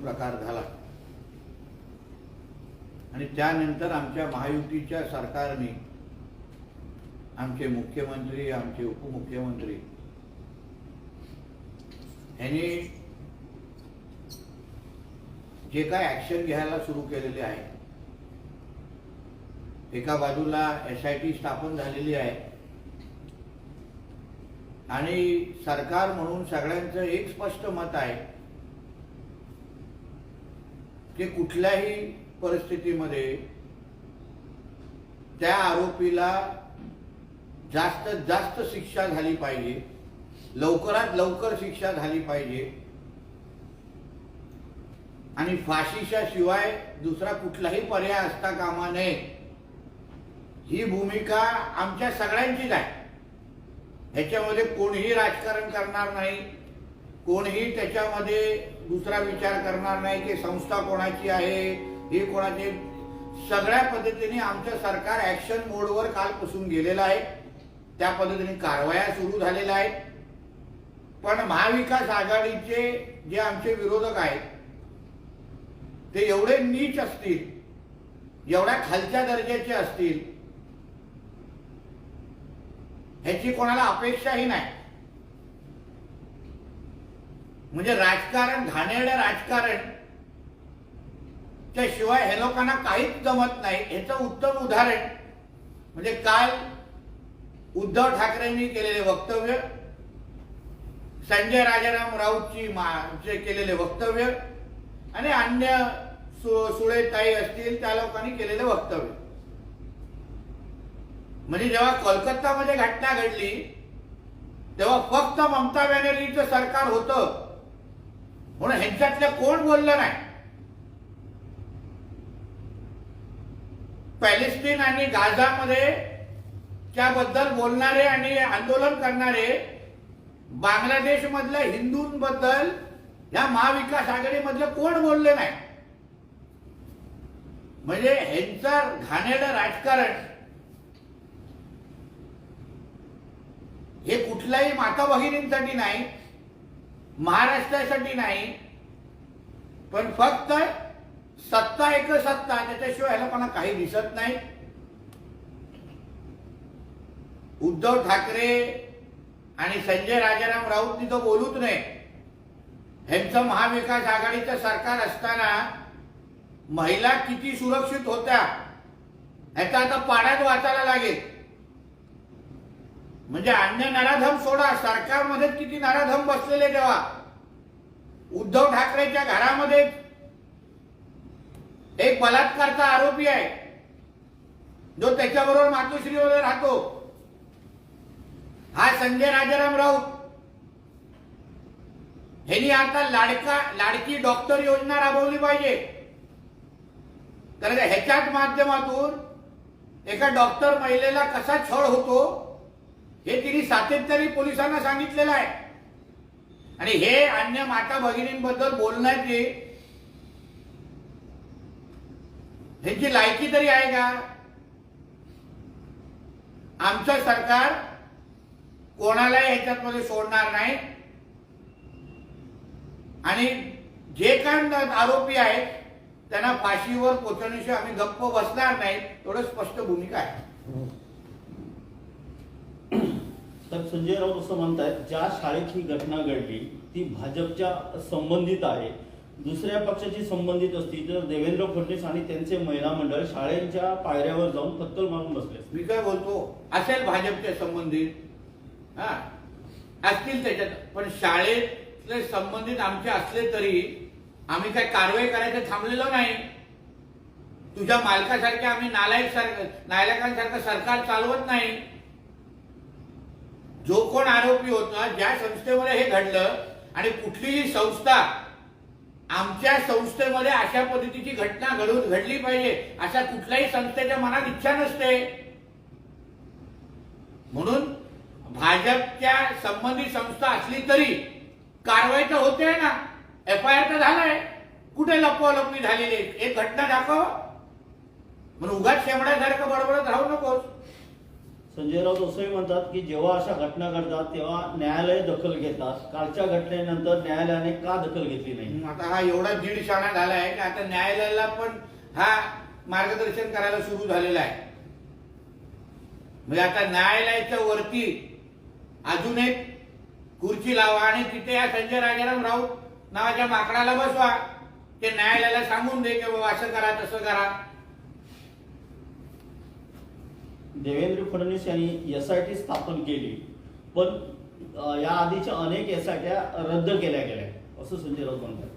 प्रकार झाला. आणि त्यानंतर आमच्या महायुतीच्या सरकारने आमचे मुख्यमंत्री आमचे उपमुख्यमंत्री यांनी जे काय ऍक्शन घ्यायला सुरू केलेले आहे एका बाजूला एस आय टी स्थापन झालेली आहे आणि सरकार म्हणून सगळ्यांचं एक स्पष्ट मत आहे की कुठल्याही परिस्थितीमध्ये त्या आरोपीला जास्तीत जास्त शिक्षा झाली पाहिजे लवकरात लवकर शिक्षा झाली पाहिजे. आणि फाशीच्या शिवाय दुसरा कुठलाही पर्याय असता कामा नये. ही भूमिका आमच्या सगळ्यांचीच आहे. ह्याच्यामध्ये कोणीही राजकारण करणार नाही. कोणीही त्याच्यामध्ये दुसरा विचार करणार नाही की संस्था कोणाची आहे ही कोणाची. सगळ्या पद्धतीने आमचं सरकार ऍक्शन मोडवर कालपासून गेलेलं आहे. त्या पद्धतीने कारवाया सुरू झालेल्या आहेत. पण महाविकास आघाडीचे जे आमचे विरोधक आहेत ते एवढे नीच असतील एवढ्या खालच्या दर्जाचे असतील ह्याची कोणाला अपेक्षाही नाही. म्हणजे राजकारण घाणेरडं राजकारण शिवाय हे लोकांना काहीच जमत नाही. ह्याचं उत्तम उदाहरण म्हणजे काल उद्धव ठाकरेंनी केलेले वक्तव्य संजय राजाराम राऊतची केलेले वक्तव्य आणि अन्य सु- सुळेताई असतील त्या लोकांनी केलेले वक्तव्य. म्हणजे जेव्हा कोलकातामध्ये घटना घडली तेव्हा फक्त ममता बॅनर्जीचं सरकार होतं. म्हणून ह्यांच्यातलं कोण बोललं नाही? पॅलेस्टीन आणि गाझामध्ये त्याबद्दल बोलणारे आणि आंदोलन करणारे बांगलादेश मधल्या हिंदूंबद्दल या महाविकास आघाडीमधलं कोण बोलले नाही? म्हणजे ह्यांचं घाणेरडं राजकारण हे कुठल्याही माता भगिनींसाठी नाही महाराष्ट्रासाठी नाही पण फक्त सत्ता एक सत्ता त्याच्याशिवाय ह्याला मला काही दिसत नाही. उद्धव ठाकरे आणि संजय राजाराम राऊतनी तिथं बोलूच नाही ह्यांचं महाविकास आघाडीचं सरकार असताना महिला किती सुरक्षित होत्या ह्याचा आता पाण्यात वाचायला लागेल. म्हणजे अन्य नराधम सोडा सरकारमध्ये किती नराधम बसलेले तेव्हा? उद्धव ठाकरेच्या घरामध्ये एक बलात्कारचा आरोपी आहे जो त्याच्याबरोबर मातोश्रीमध्ये राहतो. हा संजय राजाराम राऊत. ह्यांनी आता लाडका लाडकी डॉक्टर योजना राबवली पाहिजे. कारण ह्याच्याच माध्यमातून एका डॉक्टर महिलेला कसा छळ होतो हे तिने सातत्याने पोलिसांना सांगितलेलं आहे. आणि हे अन्य माता भगिनींबद्दल बोलण्याची ह्यांची लायकी तरी आहे का? आमचं सरकार कोणालाही ह्याच्यामध्ये सोडणार नाही. आणि जे काय आरोपी आहेत त्यांना फाशीवर पोचवण्याशिवाय आम्ही गप्प बसणार नाही एवढं स्पष्ट भूमिका आहे. तर संजय राऊत असं म्हणतात ज्या शाळेत ही घटना घडली ती भाजपच्या संबंधित आहे. दुसऱ्या पक्षाची संबंधित असती तर देवेंद्र फडणवीस आणि त्यांचे महिला मंडळ शाळेच्या पायऱ्यावर जाऊन पत्तल मारून बसले मी काय बोलतो? असेल भाजपच्या संबंधित हा? असतील त्याच्यात. पण शाळेतले संबंधित आमचे असले तरी आम्ही काय कारवाई करायचं थांबलेलो नाही. तुझ्या मालकासारखे आम्ही नालायक सारखं नालायकांसारखं सरकार चालवत नाही. जो कोण आरोपी होता ज्या संस्थेमध्ये हे घडलं आणि कुठलीही संस्था आमच्या संस्थेमध्ये अशा पद्धतीची घटना घडून घडली पाहिजे अशा कुठल्याही संस्थेच्या मनात इच्छा नसते. म्हणून भाजपच्या संबंधित संस्था असली तरी कारवाई तर होते ना. एफ आय आर तर झालाय. कुठे लपवालपवी झालेली एक घटना दाखव. म्हणून उगाच शेमड्यासारखं बडबडत राहू नकोस. संजय राऊत असंही म्हणतात की जेव्हा अशा घटना घडतात तेव्हा न्यायालय दखल घेतात. कालच्या घटनेनंतर न्यायालयाने का दखल घेतली नाही? आता हा एवढा दीड शाणा झाला आहे की आता न्यायालयाला पण हा मार्गदर्शन करायला सुरू झालेला आहे. म्हणजे आता न्यायालयाच्या वरती अजून एक खुर्ची लावा आणि तिथे या संजय राजाराम राऊत नावाच्या माकडाला बसवा. ते न्यायालयाला सांगून दे की बाबा असं करा तसं करा. देवेंद्र फडणवीस यांनी एस आय टी स्थापन केली. पण या आधीच्या अनेक एस आय ट्या रद्द केल्या गेल्या. असं संजय राऊत म्हणतात.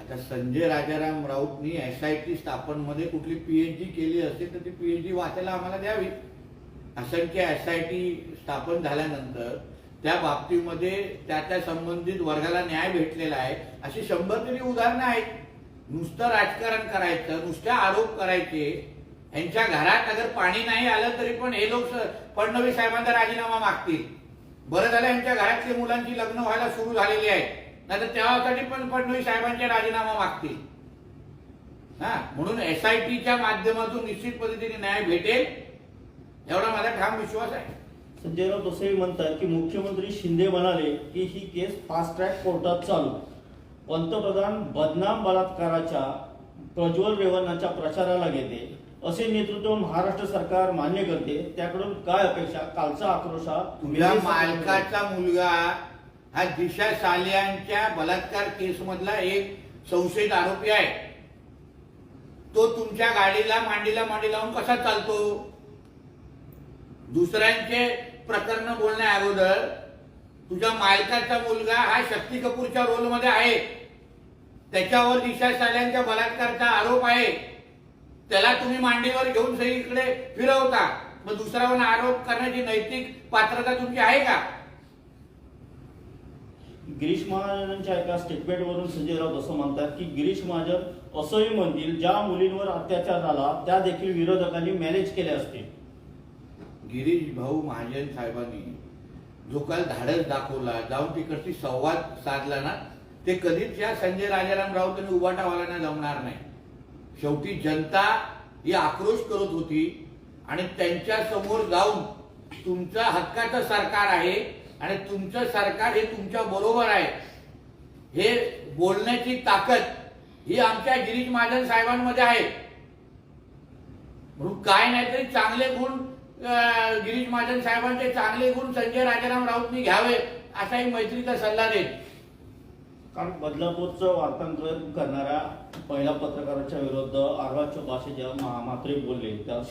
आता संजय राजाराम राऊतनी एस आय टी स्थापनमध्ये कुठली पीएचडी केली असेल तर ती पीएचडी वाचायला आम्हाला द्यावी. असंख्य एस आय टी स्थापन झाल्यानंतर त्या बाबतीमध्ये त्या त्या संबंधित वर्गाला न्याय भेटलेला आहे. अशी शंभर तरी उदाहरणं आहेत. नुसतं राजकारण करायचं नुसते आरोप करायचे यांच्या घरात अगर पाणी नाही आलं तरी पण हे लोक फडणवीस साहेबांचा राजीनामा मागतील. बरं झालं यांच्या घरातली मुलांची लग्न व्हायला सुरू झालेली आहेत नाही तर तेव्हासाठी पण फडणवीस साहेबांचे राजीनामा मागतील. हा म्हणून एस आय टीच्या माध्यमातून निश्चित पद्धतीने न्याय भेटेल एवढा माझा ठाम विश्वास आहे. संजय राऊत असंही म्हणतात की मुख्यमंत्री शिंदे म्हणाले की ही केस फास्ट ट्रॅक कोर्टात चालू. पंतप्रधान बदनाम बलात्काराच्या प्रज्वल रेवन्नाच्या प्रचाराला घेते. असे नेतृत्व महाराष्ट्र सरकार मान्य करते. त्याकडून काय अपेक्षा? कालचा आक्रोश हा मालकाचा मुलगा हा दिशा सालियांच्या बलात्कार केस मधला एक संशयित आरोपी आहे. तो तुमच्या गाडीला मांडीला मांडी लावून कसा चालतो? दुसऱ्यांचे प्रकरण बोलण्या अगोदर तुझ्या मालकाचा मुलगा हा शक्ती कपूरच्या रोलमध्ये आहे. त्याच्यावर दिशा साल्यांच्या बलात्कारचा आरोप आहे. त्याला तुम्ही मांडीवर घेऊन सगळीकडे फिरवता. मग दुसऱ्यावर आरोप करण्याची नैतिक पात्रता तुमची आहे का? गिरीश महाजनांच्या एका स्टेटमेंटवरून संजय राऊत असं म्हणतात की गिरीश महाजन असंही म्हणतील ज्या मुलींवर अत्याचार झाला त्या देखील विरोधकांनी मॅनेज केल्या असतील गिरीश भाऊ महाजन साहेबांनी जो काल धाडस दाखवला जाऊन तिकडची संवाद साधला ना ते कधीच या संजय राजाराम राऊत आणि उबाटावाल्यांना जमणार नाही. शेवटी जनता ही आक्रोश करत होती आणि त्यांच्यासमोर जाऊन तुमचं हक्काचं सरकार आहे आणि तुमचं सरकार हे तुमच्या बरोबर आहे. हे बोलण्याची ताकद ही आमच्या गिरीश महाजन साहेबांमध्ये आहे. म्हणून काय नाही तरी चांगले गुण गिरीश महाजन साहेबांचे चांगले गुण संजय राजाराम राऊतनी घ्यावे असाही मैत्रीचा सल्ला देत. कारण बदलापूरचं वार्तांकन करणाऱ्या पहिल्या पत्रकाराच्या विरुद्ध आर्वाच्य भाषेच्या मा- मात्रे बोलले त्या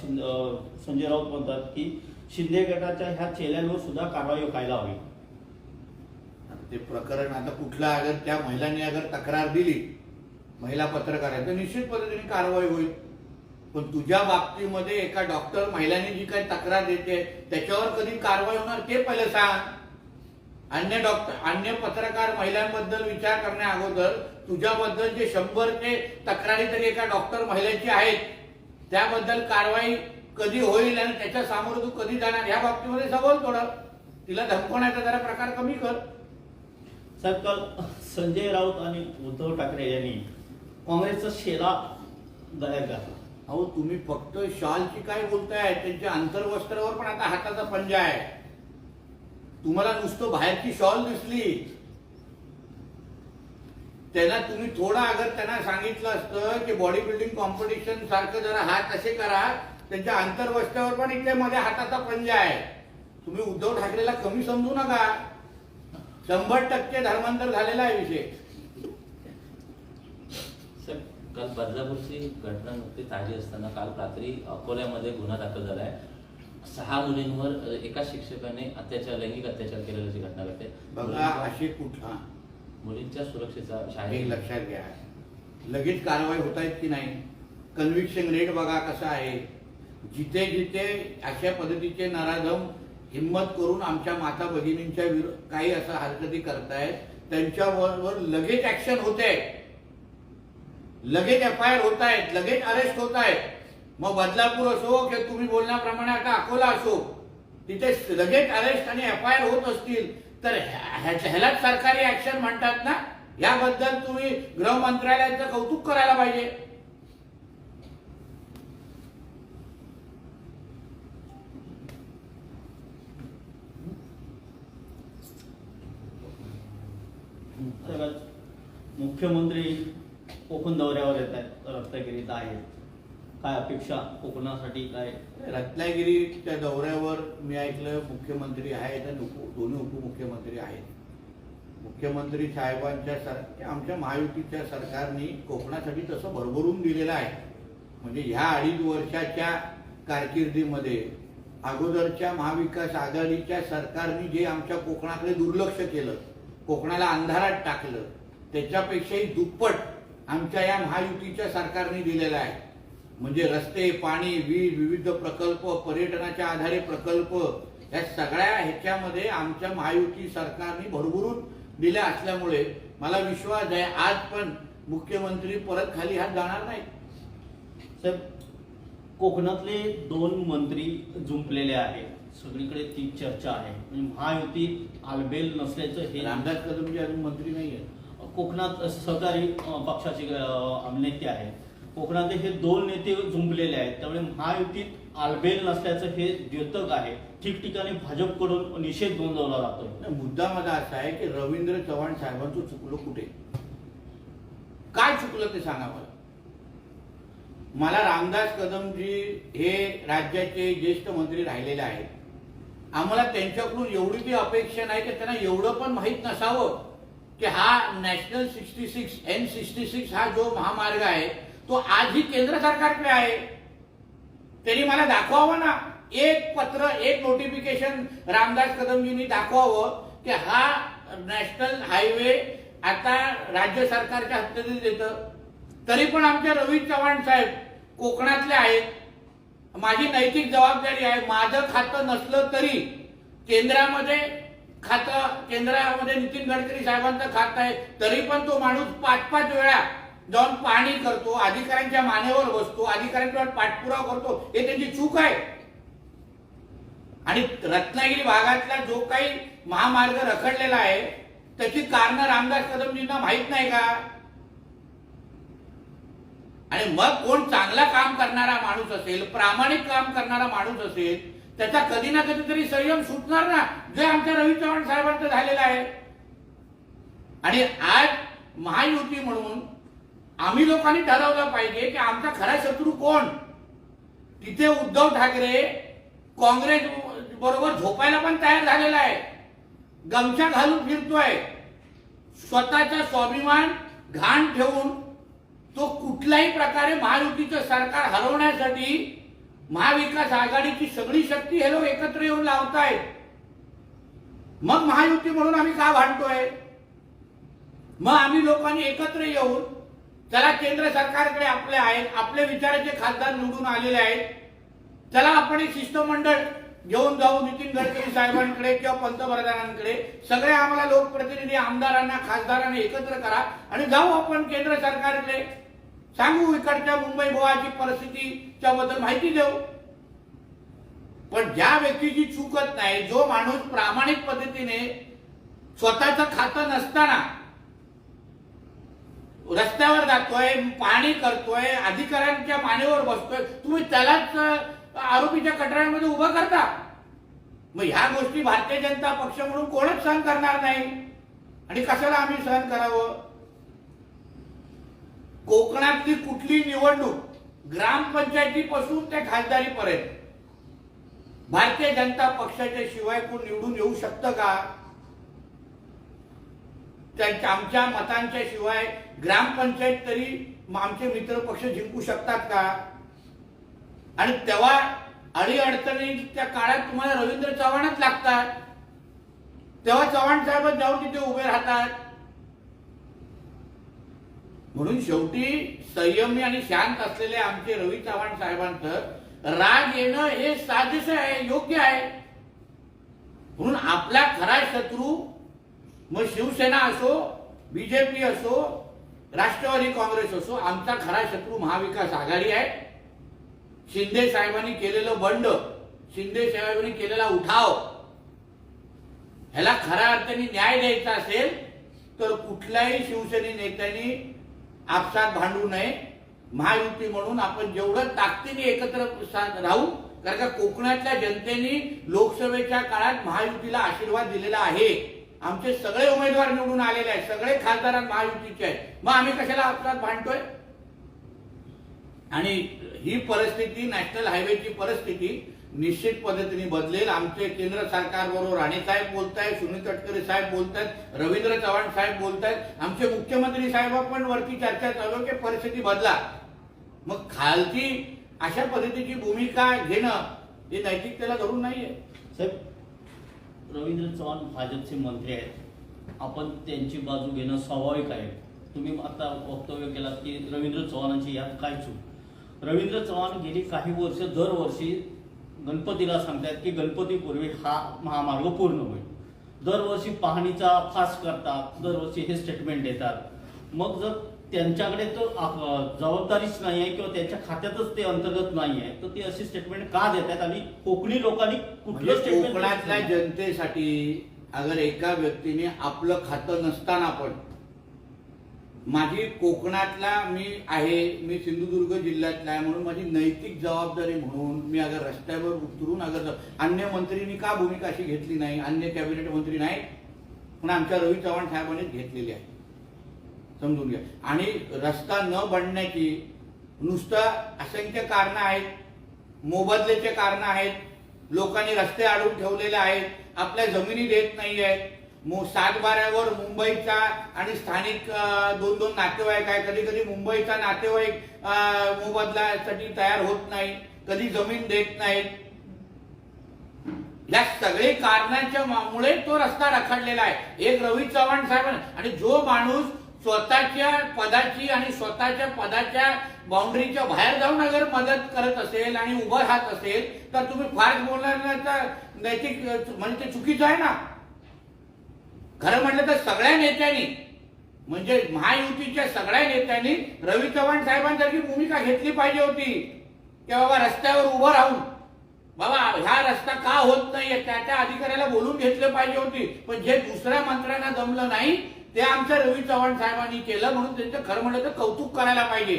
संजय राऊत म्हणतात की शिंदे गटाच्या ह्या चेल्यांवर सुद्धा कारवाई व्हायला हवी. ते प्रकरण आता कुठला अगर त्या महिलांनी अगर तक्रार दिली महिला पत्रकार आहे तर निश्चित पद्धतीने कारवाई होईल. पण तुझ्या बाबतीमध्ये एका डॉक्टर महिलांनी जी काही तक्रार देते त्याच्यावर कधी कारवाई होणार ते पहिले सांग. अन्य डॉक्टर अन्य पत्रकार महिलांबद्दल विचार करण्या अगोदर तुझ्याबद्दल जे शंभर ते तक्रारी तरी एका डॉक्टर महिलेची आहेत त्याबद्दल कारवाई कधी होईल आणि त्याच्या सामोरं तू कधी जाणार या बाबतीमध्ये सबल थोडं. तिला धमकवण्याचा जरा प्रकार कमी कर. साहेब काल संजय राऊत आणि उद्धव ठाकरे यांनी काँग्रेसचा शेला गायब घातला अहो तुम्ही फक्त शॉलची काय बोलताय? त्यांच्या अंतर्वस्त्रावर पण आता हाताचा पंजा आहे. तुम्हाला नुसतं बाहेरची शॉल दिसली. त्यांना तुम्ही थोडा अगर त्यांना सांगितलं असतं की बॉडी बिल्डिंग कॉम्पिटिशन सारखं जरा हात असे करा. त्यांच्या आंतरवस्त्यावर पण इथे मध्ये हाताचा पंजा आहे. तुम्ही उद्धव ठाकरेला कमी समजू नका. शंभर टक्के धर्मांतर झालेला आहे विषय. काल बदलापूरची घटना नुकती ताजी असताना काल रात्री अकोल्यामध्ये गुन्हा दाखल झालाय सहा मुलींवर एका शिक्षकाने अत्याचार लैंगिक अत्याचार केलेल्याची घटना घडते. बघा अशी कुठला मुलींच्या सुरक्षेचा शाळेत. लक्षात घ्या. लगेच कारवाई होत आहेत की नाही? कन्व्हिक्शन रेट बघा कसा आहे. जिथे जिथे अशा पद्धतीचे नराधम हिंमत करून आमच्या माता भगिनींच्या विरो काही असं हरकती करतायत त्यांच्यावर लगेच ऍक्शन होते लगेच एफ आय आर होत आहेत लगेच अरेस्ट होत आहेत. मग बदलापूर असो की तुम्ही बोलण्याप्रमाणे आता अकोला असो तिथे लगेच अरेस्ट आणि एफ आय आर होत असतील तर ह्यालाच सरकारी ऍक्शन म्हणतात ना? याबद्दल तुम्ही गृह मंत्रालयाचं कौतुक करायला पाहिजे. मुख्यमंत्री कोकण दौऱ्यावर येत आहेत रत्नागिरीत आहेत. काय अपेक्षा कोकणासाठी काय? रत्नागिरीच्या दौऱ्यावर मी ऐकलं मुख्यमंत्री आहेत आणि उप- दोन्ही उपमुख्यमंत्री आहेत. मुख्यमंत्री साहेबांच्या सर आमच्या महायुतीच्या सरकारने कोकणासाठी तसं भरभरून दिलेलं आहे. म्हणजे ह्या अडीच वर्षाच्या कारकिर्दीमध्ये अगोदरच्या महाविकास आघाडीच्या सरकारने जे आमच्या कोकणाकडे दुर्लक्ष केलं कोकणाला अंधारात टाकलं त्याच्यापेक्षाही दुप्पट आमच्या या महायुतीच्या सरकारने दिलेलं आहे. म्हणजे रस्ते पाणी वीज विविध प्रकल्प पर्यटनाच्या आधारे प्रकल्प या सगळ्या ह्याच्यामध्ये आमच्या महायुती सरकारने भरभरून दिल्या असल्यामुळे मला विश्वास आहे आज पण मुख्यमंत्री परत खाली हात जाणार नाही. साहेब कोकणातले दोन मंत्री जुंपलेले आहेत. सगळीकडे ती चर्चा आहे. म्हणजे महायुतीत आलबेल नसल्याचं हे रामदास कदमजी अजून मंत्री नाही आहेत कोकणात सहकारी पक्षाचे नेते आहेत. कोकणातले हे दोन नेते जुंपलेले आहेत. त्यामुळे महायुतीत आलबेल नसल्याचं हे द्योतक आहे. ठिकठिकाणी भाजपकडून निषेध नोंदवला जातोय. मुद्दा माझा असा आहे की रवींद्र चव्हाण साहेबांचं चुकलं कुठे? काय चुकलं ते सांगा मला मला रामदास कदमजी हे राज्याचे ज्येष्ठ मंत्री राहिलेले आहेत. आम्हाला त्यांच्याकडून एवढी ती अपेक्षा नाही की त्यांना एवढं पण माहीत नसावं की हा national sixty six N sixty six हा जो महामार्ग आहे तो आजही केंद्र सरकारकडे आहे. त्यांनी मला दाखवावं ना. एक पत्र एक नोटिफिकेशन रामदास कदमजींनी दाखवावं की हा नॅशनल हायवे आता राज्य सरकारच्या हद्दीत येतं. तरी पण आमच्या रवी चव्हाण साहेब कोकणातले आहेत. माझी नैतिक जबाबदारी आहे. माझं खातं नसलं तरी केंद्रामध्ये खातं केंद्रामध्ये नितीन गडकरी साहेबांचं खातं आहे. तरी पण तो माणूस पाच पाच वेळा जाऊन पाणी करतो अधिकाऱ्यांच्या मानेवर बसतो अधिकाऱ्यांच्यावर पाठपुरावा करतो हे त्यांची चूक आहे. आणि रत्नागिरी भागातला जो काही महामार्ग रखडलेला आहे त्याची कारण रामदास कदमजींना माहीत नाही का? आणि मग कोण चांगला काम करणारा माणूस असेल प्रामाणिक काम करणारा माणूस असेल त्याचा कधी ना कधीतरी संयम सुटणार ना जे आमच्या रवी चव्हाण साहेबांचं झालेलं आहे. आणि आज महायुती म्हणून आम्ही लोकांनी ठरवलं पाहिजे की आमचा खरा शत्रू कोण? तिथे उद्धव ठाकरे काँग्रेस बरोबर झोपायला पण तयार झालेला आहे. गमछा घालून फिरतोय. स्वतःचा स्वाभिमान घाण ठेवून तो कुठल्याही प्रकारे महायुतीचं सरकार हरवण्यासाठी महाविकास आघाडीची सगळी शक्ती हे लोक एकत्र येऊन लावतायत. मग महायुती म्हणून आम्ही का भांडतोय? मग आम्ही लोकांनी एकत्र येऊन चला केंद्र सरकारकडे आपले आहेत आपले विचाराचे खासदार निवडून आलेले आहेत. चला आपण एक शिष्टमंडळ घेऊन जाऊ नितीन गडकरी साहेबांकडे किंवा पंतप्रधानांकडे. सगळे आम्हाला लोकप्रतिनिधी आमदारांना खासदारांना एकत्र करा आणि जाऊ आपण केंद्र सरकारकडे. सांगू इकडच्या मुंबई गोवाची परिस्थितीच्या बद्दल माहिती देऊ. पण ज्या व्यक्तीची चूकत नाही जो माणूस प्रामाणिक पद्धतीने स्वतःचं खातं नसताना रस्त्यावर जातोय पाणी करतोय अधिकाऱ्यांच्या मानेवर बसतोय. तुम्ही त्यालाच आरोपीच्या कटऱ्यांमध्ये उभं करता. मग ह्या गोष्टी भारतीय जनता पक्ष म्हणून कोणच सहन करणार नाही. आणि कशाला आम्ही सहन करावं? कोकणातली कुठली निवडणूक ग्रामपंचायतीपासून ते खासदारीपर्यंत? भारतीय जनता पक्षाच्या शिवाय कोण निवडून येऊ शकतं का? त्यांच्या आमच्या मतांच्या शिवाय ग्रामपंचायत तरी आमचे मित्र पक्ष जिंकू शकतात का? आणि तेव्हा अडीअडचणी अडचणीच्या काळात तुम्हाला रवींद्र चव्हाणच लागतात. तेव्हा चव्हाण साहेब जाऊन तिथे उभे राहतात. म्हणून शेवटी संयमी आणि शांत असलेले आमचे रवी चव्हाण साहेबांचं राग येणं हे साजेस आहे योग्य आहे. म्हणून आपला खरा शत्रू मग शिवसेना असो बीजेपी असो राष्ट्रवादी काँग्रेस असो आमचा खरा शत्रू महाविकास आघाडी आहे. शिंदे साहेबांनी केलेलं बंड शिंदे साहेबांनी केलेला उठाव ह्याला खऱ्या अर्थाने न्याय द्यायचा असेल तर कुठल्याही शिवसेने नेत्यांनी आपसात भांडू नये. महायुती म्हणून आपण जेवढं ताकदीने एकत्र राहू कारण का कोकणातल्या जनतेने लोकसभेच्या काळात महायुतीला आशीर्वाद दिलेला आहे. आमचे सगळे उमेदवार निवडून आलेले आहेत. सगळे खासदार महायुतीचे आहेत. मग आम्ही कशाला आपल्यात भांडतोय? आणि ही परिस्थिती नॅशनल हायवेची परिस्थिती निश्चित पद्धतीने बदलेल. आमचे केंद्र सरकारबरोबर राणे साहेब बोलतायत सुनील तटकरे साहेब बोलतायत रवींद्र चव्हाण साहेब बोलतायत. आमचे मुख्यमंत्री साहेब पण वरती चर्चा चालू की परिस्थिती बदला. मग खालची अशा पद्धतीची भूमिका घेणं हे नैतिकतेला धरून नाहीये. साहेब रवींद्र चव्हाण भाजपचे मंत्री आहेत. आपण त्यांची बाजू घेणं स्वाभाविक आहे. तुम्ही आता वक्तव्य केलात की रवींद्र चव्हाणांची यात काय चूक? रवींद्र चव्हाण गेली काही वर्ष दरवर्षी गणपतीला सांगतात की गणपतीपूर्वी हा महामार्ग पूर्ण होईल. दरवर्षी पाहणीचा फास करतात दरवर्षी हे स्टेटमेंट देतात. मग जर त्यांच्याकडे तर अ, जबाबदारीच नाही आहे किंवा त्यांच्या खात्यातच ते अंतर्गत नाही आहे. तर ते अशी स्टेटमेंट का देत आहेत? आणि कोकणी लोकांनी कुठलं म्हणजे स्टेटमेंट कोकणातल्या जनतेसाठी अगर एका व्यक्तीने आपलं खातं नसताना पण माझी कोकणातला मी आहे मी सिंधुदुर्ग जिल्ह्यातला आहे म्हणून माझी नैतिक जबाबदारी म्हणून मी अगर रस्त्यावर उतरून अगर अन्य मंत्रींनी का भूमिका अशी घेतली नाही? अन्य कॅबिनेट मंत्री नाही? पण आमच्या रवी चव्हाण साहेबांनीच घेतलेली आहे. समजून घ्या. आणि रस्ता न बनण्याची नुसतं असंख्य कारणं आहेत. मोबदल्याचे कारणं आहेत. लोकांनी रस्ते अडवून ठेवलेले आहेत. आपल्या जमिनी देत नाही आहेत सातबाऱ्यावर मुंबईचा आणि स्थानिक दोन दोन नातेवाईक आहे कधी कधी मुंबईचा नातेवाईक मोबदल्यासाठी तयार होत नाही. कधी जमीन देत नाहीत. या सगळे कारणांच्या मुळे तो रस्ता रखडलेला आहे. एक रवी चव्हाण साहेब आणि जो माणूस स्वतःच्या पदाची आणि स्वतःच्या पदाच्या बाउंड्रीच्या बाहेर जाऊन अगर मदत करत असेल आणि उभं राहत असेल तर तुम्ही फार बोलण्याचा नैतिक म्हणजे चुकीचं आहे ना? खरं म्हटलं तर सगळ्या नेत्यांनी म्हणजे महायुतीच्या सगळ्या नेत्यांनी रवी चव्हाण साहेबांसारखी भूमिका घेतली पाहिजे होती की बाबा रस्त्यावर उभं राहून बाबा ह्या रस्ता का होत नाहीये? त्या त्या अधिकाऱ्याला बोलून घेतलं पाहिजे होती. पण जे दुसऱ्या मंत्र्यांना जमलं नाही ते आमच्या रवी चव्हाण साहेबांनी केलं म्हणून त्यांचं खरं म्हणलं तर कौतुक करायला पाहिजे.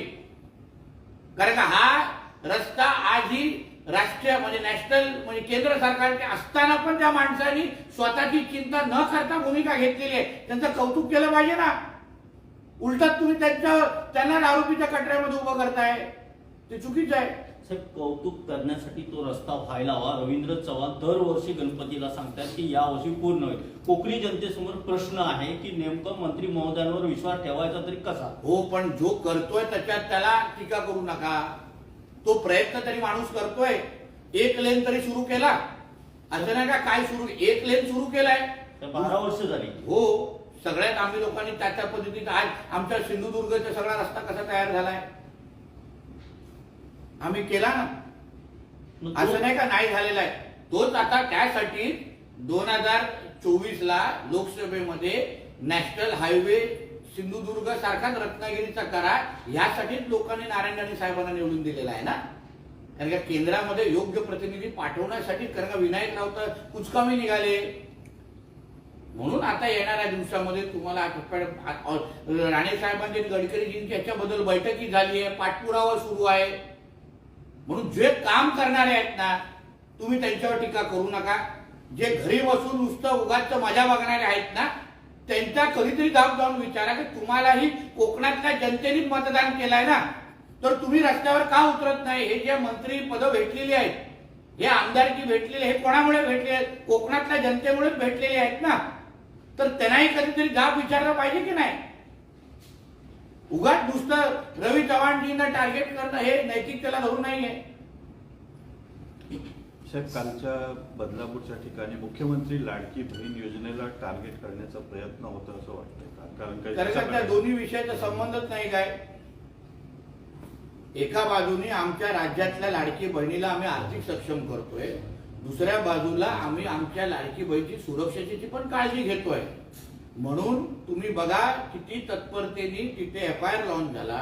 कारण का हा रस्ता आजही राष्ट्रीय म्हणजे नॅशनल म्हणजे केंद्र सरकारचे असताना पण त्या माणसांनी स्वतःची चिंता न करता भूमिका घेतलेली आहे. त्यांचं कौतुक केलं पाहिजे ना. उलटत तुम्ही त्यांच्या त्यांना आरोपीच्या कटऱ्यामध्ये उभं करताय. ते चुकीचं आहे. साहेब कौतुक करण्यासाठी तो रस्ता व्हायला हवा. रवींद्र चव्हाण दरवर्षी गणपतीला सांगतात की या वर्षी पूर्ण होईल. कोकणी जनतेसमोर प्रश्न आहे की नेमकं मंत्री महोदयांवर विश्वास ठेवायचा तरी कसा? हो पण जो करतोय त्याच्यात त्याला टीका करू नका. तो प्रयत्न तरी माणूस करतोय. एक लेन तरी सुरू केला. असं नाही का काय सुरू? एक लेन सुरू केलाय. तर बारा वर्ष झाली. हो सगळ्यात आम्ही लोकांनी त्या त्या पद्धतीत आज आमच्या सिंधुदुर्गचा सगळा रस्ता कसा तयार झालाय? आम्ही केला ना. असं नाही का नाही झालेला आहे. तोच आता त्यासाठी दोन हजार चोवीस ला लोकसभेमध्ये नॅशनल हायवे सिंधुदुर्ग सारखाच रत्नागिरीचा करा ह्यासाठीच लोकांनी नारायण राणे साहेबांना निवडून दिलेला आहे ना. कारण का केंद्रामध्ये योग्य प्रतिनिधी पाठवण्यासाठी कारण का विनायक राऊत कुचकामी निघाले. म्हणून आता येणाऱ्या दिवसामध्ये तुम्हाला राणे साहेबांची गडकरीजींची याच्याबद्दल बैठकी झाली आहे पाठपुरावा सुरू आहे. म्हणून जे काम करणारे आहेत ना तुम्ही त्यांच्यावर टीका करू नका. जे घरी बसून नुसतं उगाच मजा बघणारे आहेत ना त्यांचा कधीतरी जाऊन जाऊन विचारा की तुम्हालाही कोकणातल्या जनतेने मतदान केलंय ना. तर तुम्ही रस्त्यावर का उतरत नाही? हे जे मंत्री पद भेटलेली आहेत हे आमदारकी भेटलेले हे कोणामुळे भेटले आहेत? कोकणातल्या जनतेमुळेच भेटलेले आहेत ना. तर त्यांनाही कधीतरी जाब विचारलं पाहिजे की नाही? उगाच नुसतं रवी चव्हाणजींना टार्गेट करणं हे नैतिकतेला धरून नाहीये. साहेब कालच्या बदलापूरच्या ठिकाणी मुख्यमंत्री लाडकी बहीण योजनेला टार्गेट करण्याचा प्रयत्न होता असं वाटतंय. कारण त्या दोन्ही विषयाचा संबंधच नाही काय. एका बाजूने आमच्या राज्यातल्या लाडकी बहिणीला आम्ही आर्थिक सक्षम करतोय. दुसऱ्या बाजूला आम्ही आमच्या लाडकी बहिणीची सुरक्षेची पण काळजी घेतोय. म्हणून तुम्ही बघा किती तत्परतेने तिथे एफ आय आर लॉन्च झाला.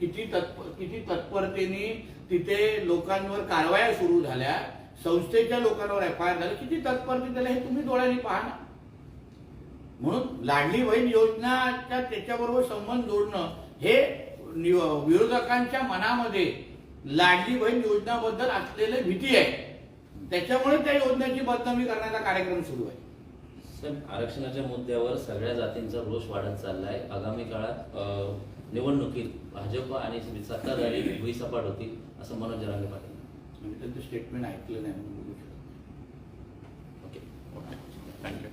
किती तत्पर किती तत्परतेने तिथे लोकांवर कारवाया सुरू झाल्या. संस्थेच्या लोकांवर एफ आय आर झाल्या किती तत्परते झाल्या हे तुम्ही डोळ्यांनी पहा ना. म्हणून लाडली बहीण योजनाच्या त्याच्याबरोबर संबंध जोडणं हे विरोधकांच्या मनामध्ये लाडली बहीण योजनाबद्दल असलेली भीती आहे. त्याच्यामुळे त्या योजनेची बदनामी करण्याचा कार्यक्रम सुरू आहे. आरक्षणाच्या मुद्द्यावर सगळ्या जातींचा रोष वाढत चाललाय. आगामी काळात निवडणुकीत भाजप आणि सत्ताधारी भुईसपाट होतील असं मनोज रांगे पाटील. म्हणजे त्यांचं स्टेटमेंट ऐकलं नाही ओके. थँक्यू